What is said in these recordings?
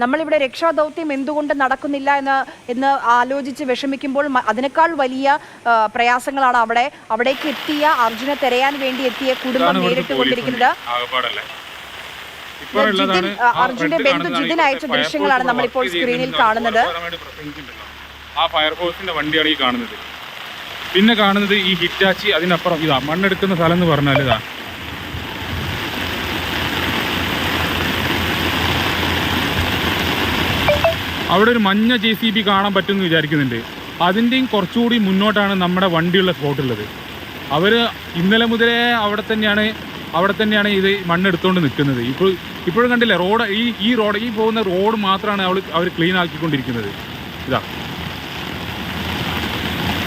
നമ്മളിവിടെ രക്ഷാദൗത്യം എന്തുകൊണ്ട് നടക്കുന്നില്ല എന്ന് എന്ന് ആലോചിച്ച് വിഷമിക്കുമ്പോൾ അതിനേക്കാൾ വലിയ പ്രയാസങ്ങളാണ് അവിടെ. അവിടേക്ക് എത്തിയ അർജുനെ തെരയാൻ വേണ്ടി എത്തിയ കുടുംബം നേരിട്ട് കൊണ്ടിരിക്കുന്നത്. അർജുന്റെ ബന്ധു ജിതിൻ അയച്ച ദൃശ്യങ്ങളാണ് നമ്മളിപ്പോൾ സ്ക്രീനിൽ കാണുന്നത്. ആ ഫയർഫോഴ്സിന്റെ വണ്ടിയാണ് ഈ കാണുന്നത്. പിന്നെ കാണുന്നത് ഈ ഹിറ്റാച്ചി അതിനപ്പുറം ഇതാ മണ്ണെടുക്കുന്ന സ്ഥലം എന്ന് പറഞ്ഞാൽ ഇതാ അവിടെ ഒരു മഞ്ഞ ജെ സി ബി കാണാൻ പറ്റുമെന്ന് വിചാരിക്കുന്നുണ്ട്. അതിന്റെയും കുറച്ചുകൂടി മുന്നോട്ടാണ് നമ്മുടെ വണ്ടിയുള്ള സ്പോട്ടുള്ളത് അവർ ഇന്നലെ മുതലേ അവിടെ തന്നെയാണ് അവിടെ തന്നെയാണ് ഇത് മണ്ണെടുത്തുകൊണ്ട് നിൽക്കുന്നത് ഇപ്പോൾ ഇപ്പോഴും കണ്ടില്ലേ റോഡ് ഈ ഈ റോഡ് ഈ പോകുന്ന റോഡ് മാത്രമാണ് അവൾ അവർ ക്ലീൻ ആക്കിക്കൊണ്ടിരിക്കുന്നത്. ഇതാ.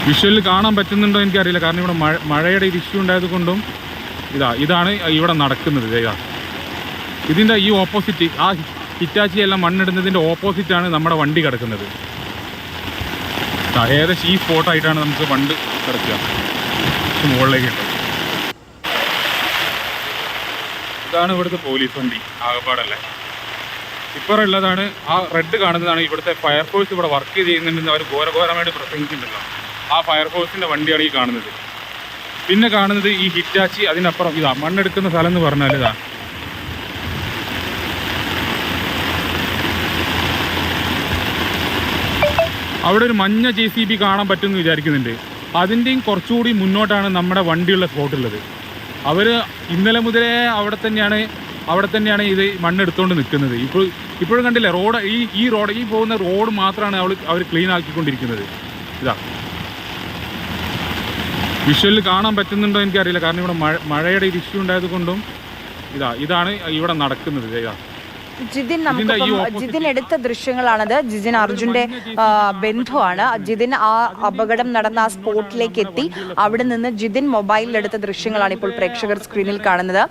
വിഷ്വലിൽ കാണാൻ പറ്റുന്നുണ്ടോ എനിക്കറിയില്ല. കാരണം ഇവിടെ മഴ മഴയുടെ ഒരു ഇഷ്യൂ ഉണ്ടായത് കൊണ്ടും ഇതാ ഇതാണ് ഇവിടെ നടക്കുന്നത്. ഇതാ. ഇതിന്റെ ഈ ഓപ്പോസിറ്റ് ആ ഹിറ്റാച്ചി എല്ലാം മണ്ണിടുന്നതിന്റെ ഓപ്പോസിറ്റാണ് നമ്മുടെ വണ്ടി കിടക്കുന്നത്. ഏകദേശം ഈ സ്പോട്ടായിട്ടാണ് നമുക്ക് വണ്ട് കിടക്കുക. മുകളിലേക്ക് കിട്ടും ഇതാണ് ഇവിടുത്തെ പോലീസ് വണ്ടി ആകപ്പാടല്ലേ? ഇപ്പോൾ ഉള്ളതാണ് ആ റെഡ് കാണുന്നതാണ് ഇവിടുത്തെ ഫയർഫോഴ്സ് ഇവിടെ വർക്ക് ചെയ്യുന്നുണ്ടെന്ന് അവർ ഘോരഘോരമായിട്ട് പ്രസംഗിക്കുന്നുണ്ടല്ലോ. ആ ഫയർഫോഴ്സിന്റെ വണ്ടിയാണ് ഈ കാണുന്നത്. പിന്നെ കാണുന്നത് ഈ ഹിറ്റാച്ചി അതിനപ്പുറം ഇതാ മണ്ണെടുക്കുന്ന സ്ഥലം എന്ന് പറഞ്ഞാൽ ഇതാ അവിടെ ഒരു മഞ്ഞ ജെ സി ബി കാണാൻ പറ്റുമെന്ന് വിചാരിക്കുന്നുണ്ട്. അതിന്റെയും കുറച്ചുകൂടി മുന്നോട്ടാണ് നമ്മുടെ വണ്ടിയുള്ള സ്പോട്ടുള്ളത് അവർ ഇന്നലെ മുതലേ അവിടെ തന്നെയാണ് അവിടെ തന്നെയാണ് ഇത് മണ്ണെടുത്തുകൊണ്ട് നിൽക്കുന്നത് ഇപ്പോൾ ഇപ്പോഴും കണ്ടില്ലേ റോഡ് ഈ ഈ റോഡ് ഈ പോകുന്ന റോഡ് മാത്രമാണ് അവൾ അവർ ക്ലീൻ ആക്കിക്കൊണ്ടിരിക്കുന്നത്. ഇതാ. വിഷ്വലിൽ കാണാൻ പറ്റുന്നുണ്ടോ എനിക്കറിയില്ല. കാരണം ഇവിടെ മഴ മഴയുടെ ഒരു ഇഷ്യൂ ഉണ്ടായത് കൊണ്ടും ഇതാ ഇതാണ് ഇവിടെ നടക്കുന്നത്. ഇതാ. ജിതിൻ നമുക്ക് ജിതിൻ എടുത്ത ദൃശ്യങ്ങളാണത്. ജിതിൻ അർജുന്റെ ബന്ധുവാണ്. ജിതിൻ ആ അപകടം നടന്ന ആ സ്പോട്ടിലേക്ക് എത്തി. അവിടെ നിന്ന് ജിതിൻ മൊബൈലിൽ എടുത്ത ദൃശ്യങ്ങളാണ് ഇപ്പോൾ പ്രേക്ഷകർ സ്ക്രീനിൽ കാണുന്നത്.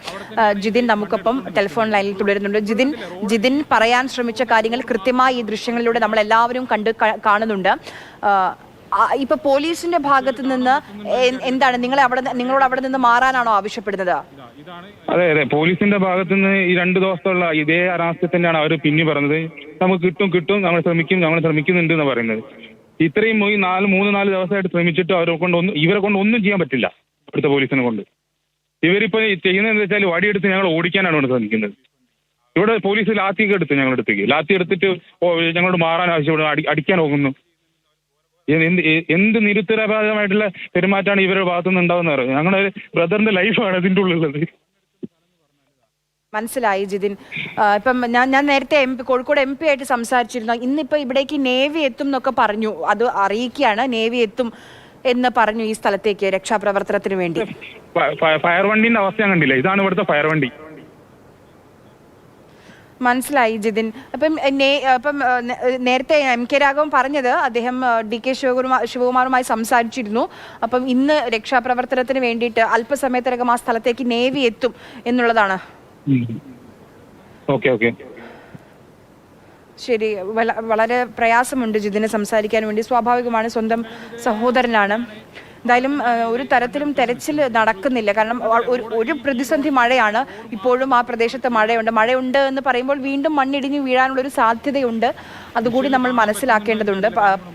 ജിതിൻ നമുക്കൊപ്പം ടെലിഫോൺ ലൈനിൽ തുടരുന്നുണ്ട്. ജിതിൻ ജിതിൻ പറയാൻ ശ്രമിച്ച കാര്യങ്ങൾ കൃത്യമായി ഈ ദൃശ്യങ്ങളിലൂടെ നമ്മൾ എല്ലാവരും കണ്ട് കാണുന്നുണ്ട്. ഇപ്പൊ പോലീസിന്റെ ഭാഗത്ത് നിന്ന് എന്താണ്? നിങ്ങളെ അവിടെ നിങ്ങളോട് അവിടെ നിന്ന് മാറാനാണോ ആവശ്യപ്പെടുന്നത്? അതെ അതെ. പോലീസിന്റെ ഭാഗത്ത് നിന്ന് ഈ രണ്ട് ദിവസത്തുള്ള ഇതേ അനാസ്ഥ തന്നെയാണ് അവർ പിന്നെ പറഞ്ഞത്. നമുക്ക് കിട്ടും കിട്ടും. നമ്മൾ ശ്രമിക്കും നമ്മൾ ശ്രമിക്കുന്നുണ്ട് എന്ന് പറയുന്നത്. ഇത്രയും ഈ നാല് മൂന്ന് നാല് ദിവസമായിട്ട് ശ്രമിച്ചിട്ട് അവരെ കൊണ്ട് ഒന്നും ഇവരെ കൊണ്ട് ഒന്നും ചെയ്യാൻ പറ്റില്ല ഇവിടുത്തെ പോലീസിനെ കൊണ്ട്. ഇവരിപ്പോ എന്താ വെച്ചാൽ വടിയെടുത്ത് ഞങ്ങൾ ഓടിക്കാനാണ് ഇവിടെ ശ്രമിക്കുന്നത്. ഇവിടെ പോലീസ് ലാത്തിയൊക്കെ എടുത്ത് ഞങ്ങളുടെ അടുത്തേക്ക്. ലാത്തി എടുത്തിട്ട് ഞങ്ങളോട് മാറാൻ ആവശ്യപ്പെടുന്നു അടി അടിക്കാൻ പോകുന്നു എന്ത് എന്ത് നിരുത്തരവാദമായിട്ടുള്ള പെരുമാറ്റമാണ് ഇവരുടെ ഭാഗത്തുനിന്ന് ഉണ്ടാവുന്നത് ഞങ്ങളുടെ ബ്രദറിന്റെ ലൈഫാണ് അതിന്റെ ഉള്ളിലുള്ളത്. മനസ്സിലായി ജിതിൻ. ഇപ്പം ഞാൻ ഞാൻ നേരത്തെ M P Kozhikode M P ആയിട്ട് സംസാരിച്ചിരുന്നു. ഇന്നിപ്പോൾ ഇവിടേക്ക് നേവി എത്തും എന്നൊക്കെ പറഞ്ഞു. അത് അറിയിക്കുകയാണ്. നേവി എത്തും എന്ന് പറഞ്ഞു ഈ സ്ഥലത്തേക്ക് രക്ഷാപ്രവർത്തനത്തിന് വേണ്ടി. ഫ- ഫ- ഫയർ വണ്ടിന്റെ അവസ്ഥ ഞാൻ കണ്ടില്ല. ഇതാണ് ഇവിടുത്തെ ഫയർ വണ്ടി. മനസ്സിലായി ജിതിൻ. അപ്പം നേ- അപ്പം നേരത്തെ എം കെ രാഘവൻ പറഞ്ഞത് അദ്ദേഹം ഡി കെ ശിവകുമാർ ശിവകുമാറുമായി സംസാരിച്ചിരുന്നു. അപ്പം ഇന്ന് രക്ഷാപ്രവർത്തനത്തിന് വേണ്ടിയിട്ട് അല്പസമയത്തിനകം ആ സ്ഥലത്തേക്ക് നേവി എത്തും എന്നുള്ളതാണ്. Okay okay. ശരി. വളരെ പ്രയാസമുണ്ട് ജിതിനെ സംസാരിക്കാൻ വേണ്ടി. സ്വാഭാവികമാണ് സ്വന്തം സഹോദരനാണ്. എന്തായാലും ഒരു തരത്തിലും തെരച്ചിൽ നടക്കുന്നില്ല. കാരണം ഒരു പ്രതിസന്ധി മഴയാണ്. ഇപ്പോഴും ആ പ്രദേശത്ത് മഴയുണ്ട്. മഴയുണ്ട് എന്ന് പറയുമ്പോൾ വീണ്ടും മണ്ണിടിഞ്ഞ് വീഴാനുള്ള ഒരു സാധ്യതയുണ്ട്. അതുകൂടി നമ്മൾ മനസ്സിലാക്കേണ്ടതുണ്ട്.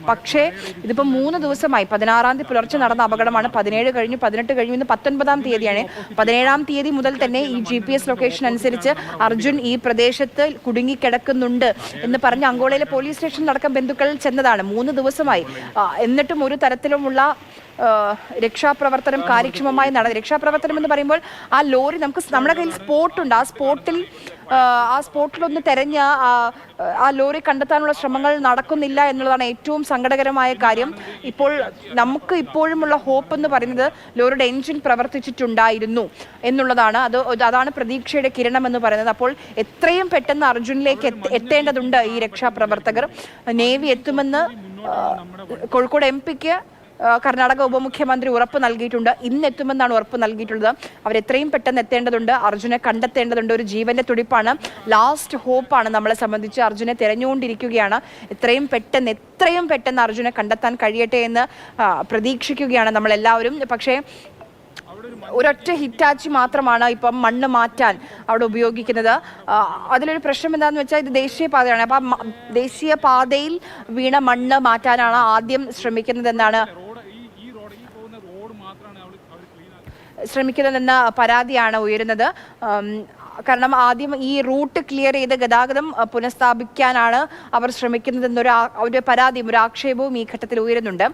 പക്ഷേ ഇതിപ്പോൾ മൂന്ന് ദിവസമായി. പതിനാറാം തീയതി പുലർച്ചെ നടന്ന അപകടമാണ്. പതിനേഴ് കഴിഞ്ഞു പതിനെട്ട് കഴിഞ്ഞു ഇന്ന് പത്തൊൻപതാം തീയതിയാണ്. പതിനേഴാം തീയതി മുതൽ തന്നെ ഈ ജി പി എസ് ലൊക്കേഷൻ അനുസരിച്ച് അർജുൻ ഈ പ്രദേശത്ത് കുടുങ്ങിക്കിടക്കുന്നുണ്ട് എന്ന് പറഞ്ഞ് അങ്കോളയിലെ പോലീസ് സ്റ്റേഷനിൽ അടക്കം ബന്ധുക്കൾ ചെന്നതാണ്. മൂന്ന് ദിവസമായി. എന്നിട്ടും ഒരു തരത്തിലുമുള്ള രക്ഷാപ്രവർത്തനം കാര്യക്ഷമമായി നടന്നു രക്ഷാപ്രവർത്തനം എന്ന് പറയുമ്പോൾ ആ ലോറി നമുക്ക് നമ്മുടെ കയ്യിൽ സ്പോട്ടുണ്ട്. ആ സ്പോട്ടിൽ ആ, സ്പോട്ടിലൊന്ന് തെരഞ്ഞ ആ ലോറി കണ്ടെത്താനുള്ള ശ്രമങ്ങൾ നടക്കുന്നില്ല എന്നുള്ളതാണ് ഏറ്റവും സങ്കടകരമായ കാര്യം. ഇപ്പോൾ നമുക്ക് ഇപ്പോഴുമുള്ള ഹോപ്പ് എന്ന് പറയുന്നത് ലോറിയുടെ എൻജിൻ പ്രവർത്തിച്ചിട്ടുണ്ടായിരുന്നു എന്നുള്ളതാണ്. അത് അതാണ് പ്രതീക്ഷയുടെ കിരണം എന്ന് പറയുന്നത്. അപ്പോൾ എത്രയും പെട്ടെന്ന് അർജുനിലേക്ക് എത്തേണ്ടതുണ്ട് ഈ രക്ഷാപ്രവർത്തകർ. നേവി എത്തുമെന്ന് കോഴിക്കോട് എം പിക്ക് കർണാടക ഉപമുഖ്യമന്ത്രി ഉറപ്പ് നൽകിയിട്ടുണ്ട്. ഇന്ന് എത്തുമെന്നാണ് ഉറപ്പ് നൽകിയിട്ടുള്ളത്. അവരെത്രയും പെട്ടെന്ന് എത്തേണ്ടതുണ്ട്. അർജുനെ കണ്ടെത്തേണ്ടതുണ്ട്. ഒരു ജീവന്റെ തുടിപ്പാണ്. ലാസ്റ്റ് ഹോപ്പാണ് നമ്മളെ സംബന്ധിച്ച്. അർജുനെ തിരഞ്ഞുകൊണ്ടിരിക്കുകയാണ്. എത്രയും പെട്ടെന്ന് എത്രയും പെട്ടെന്ന് അർജുനെ കണ്ടെത്താൻ കഴിയട്ടെ എന്ന് പ്രതീക്ഷിക്കുകയാണ് നമ്മൾ എല്ലാവരും പക്ഷേ ഒരൊറ്റ ഹിറ്റാച്ചി മാത്രമാണ് ഇപ്പം മണ്ണ് മാറ്റാൻ അവിടെ ഉപയോഗിക്കുന്നത്. അതിലൊരു പ്രശ്നം എന്താണെന്ന് വെച്ചാൽ ഇത് ദേശീയ പാതയാണ്. അപ്പം ദേശീയ പാതയിൽ വീണ മണ്ണ് മാറ്റാനാണ് ആദ്യം ശ്രമിക്കുന്നതെന്നാണ് ശ്രമിക്കുന്നതെന്ന പരാതിയാണ് ഉയരുന്നത്. കാരണം ആദ്യം ഈ റൂട്ട് ക്ലിയർ ചെയ്ത് ഗതാഗതം പുനഃസ്ഥാപിക്കാനാണ് അവർ ശ്രമിക്കുന്നതെന്നൊരു ഒരു പരാതിയും ഒരു ആക്ഷേപവും ഈ ഘട്ടത്തിൽ ഉയരുന്നുണ്ട്.